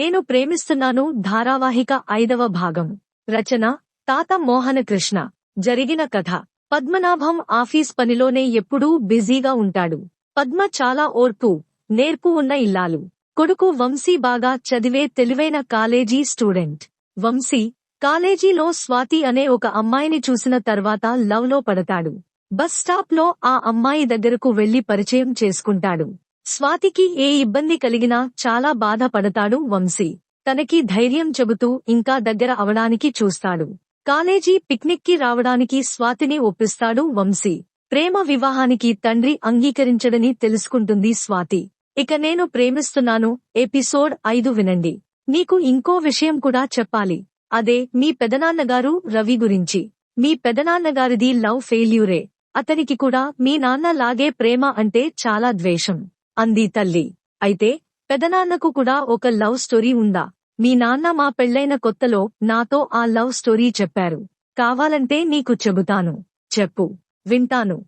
నేను ప్రేమిస్తున్నాను ధారావాహిక ఐదవ భాగం. రచన తాత మోహనకృష్ణ. జరిగిన కథ. పద్మనాభం ఆఫీస్ పనిలోనే ఎప్పుడూ బిజీగా ఉంటాడు. పద్మ చాలా ఓర్పు నేర్పు ఉన్న ఇల్లాలు. కొడుకు వంశీ బాగా చదివే తెలివైన కాలేజీ స్టూడెంట్. వంశీ కాలేజీలో స్వాతి అనే ఒక అమ్మాయిని చూసిన తర్వాత లవ్లో పడతాడు. బస్ స్టాప్లో ఆ అమ్మాయి దగ్గరకు వెళ్ళి పరిచయం చేసుకుంటాడు. స్వాతికి ఏ ఇబ్బంది కలిగినా చాలా బాధపడతాడు వంశీ. తనకి ధైర్యం చెబుతూ ఇంకా దగ్గర అవడానికి చూస్తాడు. కాలేజీ పిక్నిక్కి రావడానికి స్వాతిని ఒప్పిస్తాడు వంశీ. ప్రేమ వివాహానికి తండ్రి అంగీకరించడని తెలుసుకుంటుంది స్వాతి. ఇక నేను ప్రేమిస్తున్నాను ఎపిసోడ్ ఐదు వినండి. నీకు ఇంకో విషయం కూడా చెప్పాలి. అదే మీ పెదనాన్నగారు రవి గురించి. మీ పెదనాన్నగారిది లవ్ ఫెయిల్యూరే. అతనికి కూడా మీ నాన్న లాగే ప్రేమ అంటే చాలా ద్వేషం. అంది తల్లి. అయితే పెదనాన్నకు కూడా ఒక లవ్ స్టోరీ ఉందా? మీ నాన్న మా పెళ్ళైన కొత్తలో నాతో ఆ లవ్ స్టోరీ చెప్పారు. కావాలంటే నీకు చెబుతాను. చెప్పు. వింటాను.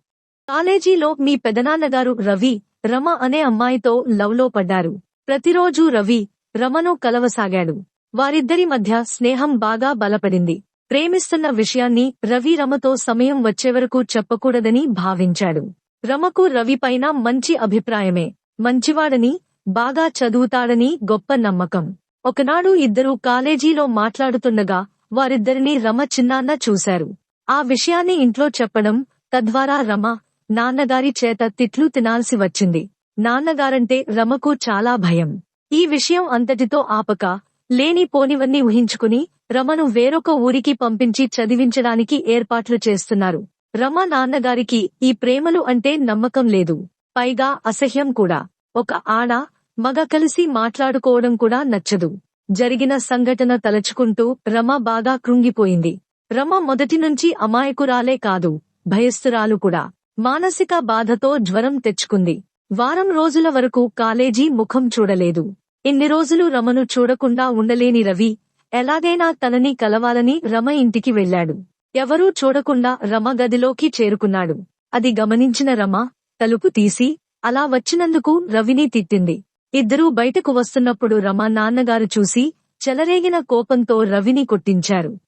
కాలేజీలో మీ పెదనాన్నగారు రవి రమ అనే అమ్మాయితో లవ్లో పడ్డారు. ప్రతిరోజూ రవి రమను కలవసాగాడు. వారిద్దరి మధ్య స్నేహం బాగా బలపడింది. ప్రేమిస్తున్న విషయాన్ని రవి రమతో సమయం వచ్చేవరకు చెప్పకూడదని భావించాడు. రమకు రవిపైన మంచి అభిప్రాయమే. మంచివాడని బాగా చదువుతాడని గొప్ప నమ్మకం. ఒకనాడు ఇద్దరూ కాలేజీలో మాట్లాడుతుండగా వారిద్దరినీ రమ చిన్నాన్న చూశారు. ఆ విషయాన్ని ఇంట్లో చెప్పడం తద్వారా రమ నాన్నగారి చేత తిట్లు తినాల్సి వచ్చింది. నాన్నగారంటే రమకు చాలా భయం. ఈ విషయం అంతటితో ఆపక లేని పోనివన్నీ ఊహించుకుని రమను వేరొక ఊరికి పంపించి చదివించడానికి ఏర్పాట్లు చేస్తున్నారు. రమ నాన్నగారికి ఈ ప్రేమలు అంటే నమ్మకం లేదు. పైగా అసహ్యం కూడా. ఒక ఆడ మగ కలిసి మాట్లాడుకోవడం కూడా నచ్చదు. జరిగిన సంఘటన తలచుకుంటూ రమ బాగా కృంగిపోయింది. రమ మొదటి నుంచి అమాయకురాలే కాదు భయస్థురాలు కూడా. మానసిక బాధతో జ్వరం తెచ్చుకుంది. వారం రోజుల వరకు కాలేజీ ముఖం చూడలేదు. ఇన్ని రోజులు రమను చూడకుండా ఉండలేని రవి ఎలాగైనా తనని కలవాలని రమ ఇంటికి వెళ్ళాడు ఎవరూ చూడకుండా రమ గదిలోకి చేరుకున్నాడు. అది గమనించిన రమ తలుపు తీసి అలా వచ్చినందుకు రవిని తిట్టింది. ఇద్దరూ బయటకు వస్తున్నప్పుడు రమ నాన్నగారు చూసి చెలరేగిన కోపంతో రవిని కొట్టించారు.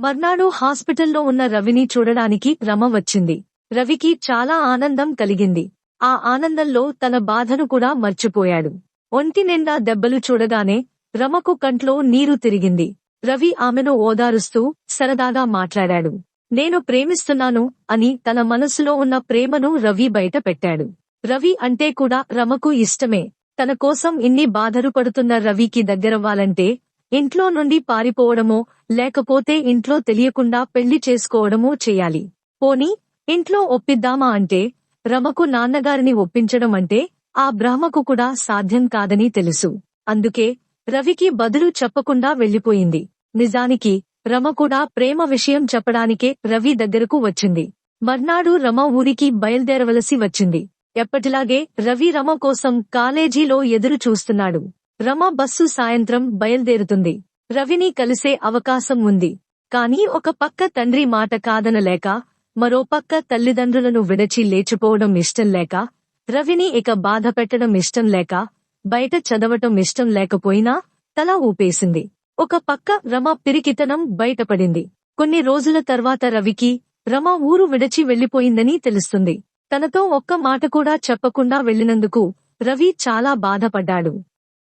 మర్నాడు హాస్పిటల్లో ఉన్న రవిని చూడడానికి రమ వచ్చింది. రవికి చాలా ఆనందం కలిగింది. ఆ ఆనందంలో తన బాధను కూడా మర్చిపోయాడు. ఒంటి నిండా దెబ్బలు చూడగానే రమకు కంట్లో నీరు తిరిగింది. రవి ఆమెను ఓదారుస్తూ సరదాగా మాట్లాడాడు. నేను ప్రేమిస్తున్నాను అని తన మనసులో ఉన్న ప్రేమను రవి బయట పెట్టాడు. రవి అంటే కూడా రమకు ఇష్టమే. తన కోసం ఇన్ని బాధలు పడుతున్న రవికి దగ్గరవ్వాలంటే ఇంట్లో నుండి పారిపోవడమో లేకపోతే ఇంట్లో తెలియకుండా పెళ్ళి చేసుకోవడమో చేయాలి. పోని ఇంట్లో ఒప్పిద్దామా అంటే రమకు నాన్నగారిని ఒప్పించడం అంటే ఆ బ్రహ్మకు కూడా సాధ్యం కాదని తెలుసు. అందుకే రవికి బదులు చెప్పకుండా వెళ్ళిపోయింది నిజానికి రమ కూడా ప్రేమ విషయం చెప్పడానికే రవి దగ్గరకు వచ్చింది. మర్నాడు రమ ఊరికి బయల్దేరవలసి వచ్చింది. ఎప్పటిలాగే రవి రమ కోసం కాలేజీలో ఎదురు చూస్తున్నాడు. రమ బస్సు సాయంత్రం బయల్దేరుతుంది. రవిని కలిసే అవకాశం ఉంది. కాని ఒక పక్క తండ్రి మాట కాదనలేక మరో పక్క తల్లిదండ్రులను విడచి లేచిపోవడం ఇష్టం లేక రవిని ఇక బాధ పెట్టడం ఇష్టం లేక బయట చదవటం ఇష్టం లేకపోయినా తల ఊపేసింది. ఒక పక్క రమ పిరికితనం బయటపడింది. కొన్ని రోజుల తర్వాత రవికి రమ ఊరు విడచి వెళ్ళిపోయిందని తెలుస్తుంది. తనతో ఒక్క మాట కూడా చెప్పకుండా వెళ్ళినందుకు రవి చాలా బాధపడ్డాడు.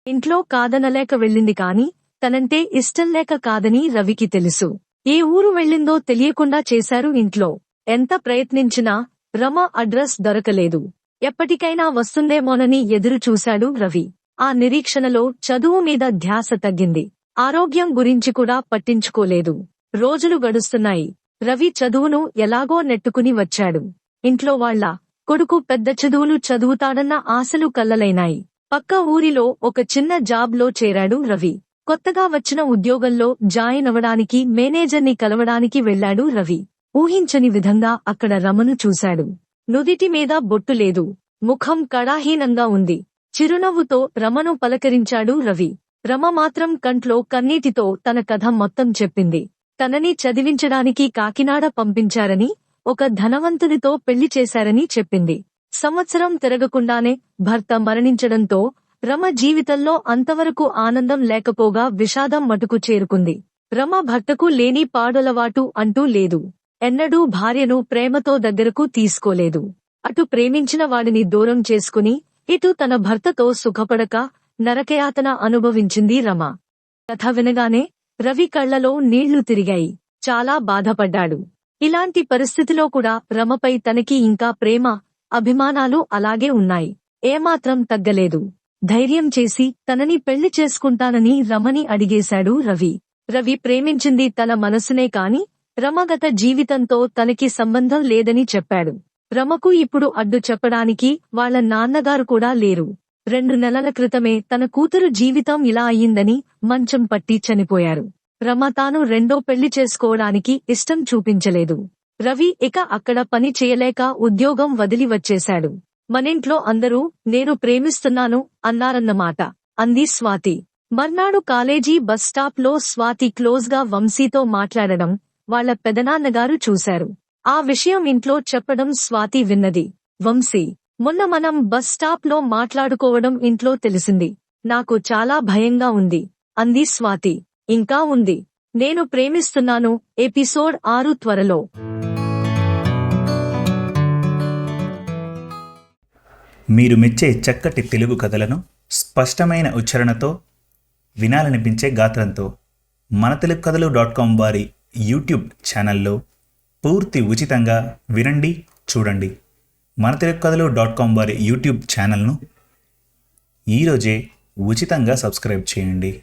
ఇంట్లో కాదనలేక వెళ్ళింది కాని తనంటే ఇష్టం లేక కాదని రవికి తెలుసు. ఏ ఊరు వెళ్ళిందో తెలియకుండా చేశారు ఇంట్లో. ఎంత ప్రయత్నించినా రమ అడ్రస్ దొరకలేదు. ఎప్పటికైనా వస్తుందేమోనని ఎదురు చూశాడు రవి. ఆ నిరీక్షణలో చదువు మీద ధ్యాస తగ్గింది. ఆరోగ్యం గురించి కూడా పట్టించుకోలేదు. రోజులు గడుస్తున్నాయి. రవి చదువును ఎలాగో నెట్టుకుని వచ్చాడు. ఇంట్లో వాళ్ళ కొడుకు పెద్ద చదువులు చదువుతాడన్న ఆశలు కల్లలైనాయి పక్క ఊరిలో ఒక చిన్న జాబ్లో చేరాడు రవి. కొత్తగా వచ్చిన ఉద్యోగంలో జాయిన్ అవడానికి మేనేజర్ని కలవడానికి వెళ్ళాడు రవి. ఊహించని విధంగా అక్కడ రమను చూశాడు. నుదిటి మీద బొట్టు లేదు. ముఖం కడాహీనంగా ఉంది. చిరునవ్వుతో రమను పలకరించాడు రవి. రమ మాత్రం కంట్లో కన్నీటితో తన కథ మొత్తం చెప్పింది. తనని చదివించడానికి కాకినాడ పంపించారని ఒక ధనవంతునితో పెళ్ళి చేశారని చెప్పింది. సంవత్సరం తిరగకుండానే భర్త మరణించడంతో రమ జీవితంలో అంతవరకు ఆనందం లేకపోగా విషాదం మటుకు చేరుకుంది. రమ భర్తకు లేని పాడలవాటు అంటూ లేదు. ఎన్నడూ భార్యను ప్రేమతో దగ్గరకు తీసుకోలేదు. అటు ప్రేమించిన వాడిని దూరం చేసుకుని ఇటు తన భర్తతో సుఖపడక నరకయాతన అనుభవించింది రమ. కథ వినగానే రవి కళ్ళలో నీళ్ళు తిరిగాయి. చాలా బాధపడ్డాడు. ఇలాంటి పరిస్థితిలో కూడా రమపై తనకి ఇంకా ప్రేమ అభిమానాలు అలాగే ఉన్నాయి. ఏమాత్రం తగ్గలేదు. ధైర్యం చేసి తనని పెళ్ళి చేసుకుంటానని రమని అడిగేశాడు రవి. రవి ప్రేమించింది తన మనసునే కాని రమగత జీవితంతో తనకి సంబంధం లేదని చెప్పాడు. రమకు ఇప్పుడు అడ్డు చెప్పడానికి వాళ్ళ నాన్నగారు కూడా లేరు. రెండు నెలల క్రితమే తన కూతురు జీవితం ఇలా అయ్యిందని మంచం పట్టి చనిపోయారు. రమ తాను రెండో పెళ్ళి చేసుకోవడానికి ఇష్టం చూపించలేదు. రవి ఇక అక్కడ పని చేయలేక ఉద్యోగం వదిలి వచ్చేశాడు. మనింట్లో అందరూ నేను ప్రేమిస్తున్నాను అన్నారన్నమాట. అంది స్వాతి. మర్నాడు కాలేజీ బస్ స్టాప్లో స్వాతి క్లోజ్గా వంశీతో మాట్లాడడం వాళ్ళ పెదనాన్నగారు చూశారు. ఆ విషయం ఇంట్లో చెప్పడం స్వాతి విన్నది. వంశీ మొన్న మనం బస్ స్టాప్లో మాట్లాడుకోవడం ఇంట్లో తెలిసింది. నాకు చాలా భయంగా ఉంది అంది స్వాతి. ఇంకా ఉంది. నేను ప్రేమిస్తున్నాను. ఎపిసోడ్ ఆరు త్వరలో. మీరు మెచ్చే చక్కటి తెలుగు కథలను స్పష్టమైన ఉచ్చారణతో వినాలనిపించే గాత్రంతో మన తెలుగు కథలు డాట్ కామ్ వారి యూట్యూబ్ ఛానల్లో పూర్తి ఉచితంగా వినండి చూడండి. మన తెలుగు కథలు డాట్ కామ్ వారి యూట్యూబ్ ఛానల్ను ఈరోజే ఉచితంగా సబ్స్క్రైబ్ చేయండి.